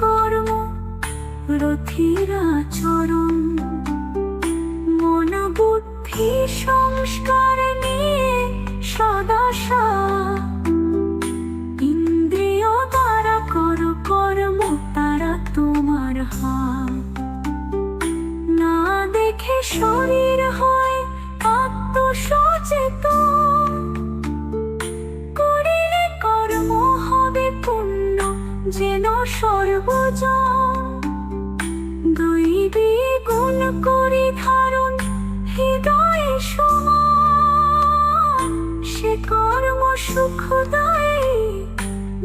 কর্ম? রথিরা চরণ মন বুদ্ধি সংস্কার নিয়ে সদা যেন সর্বজন দৈবী গুণ করি ধারণ হৃদয়ে সমান। সে কর্ম সুখদায়ী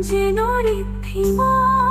যেন ঋদ্ধিমান।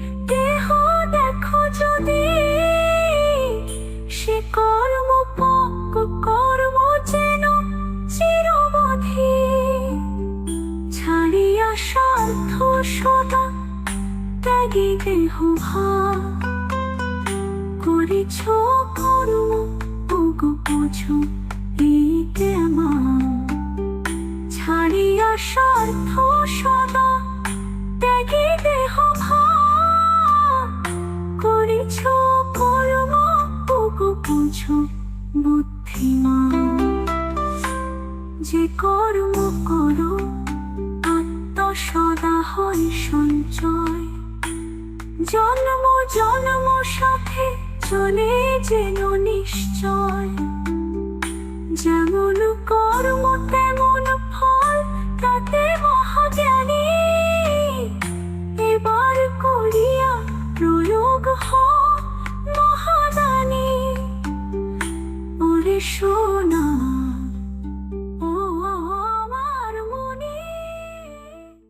সে কর্ম পক্ক কর্ম যেন চিরবধি ছাড়িয়া স্বার্থ সদা ত্যাগী দেহ করেছ কর্ম বুঝো যে কর্ম করো, আত্মসদা হয় সঞ্চয়। জন্ম জন্ম সাথে চলে যেন নিশ্চয়। যেমন কর্ম, তেমন ফল তাতে মহাজ্ঞানী। এবার করিয়া প্রয়োগ হ মহাদানী। ওরে সোনা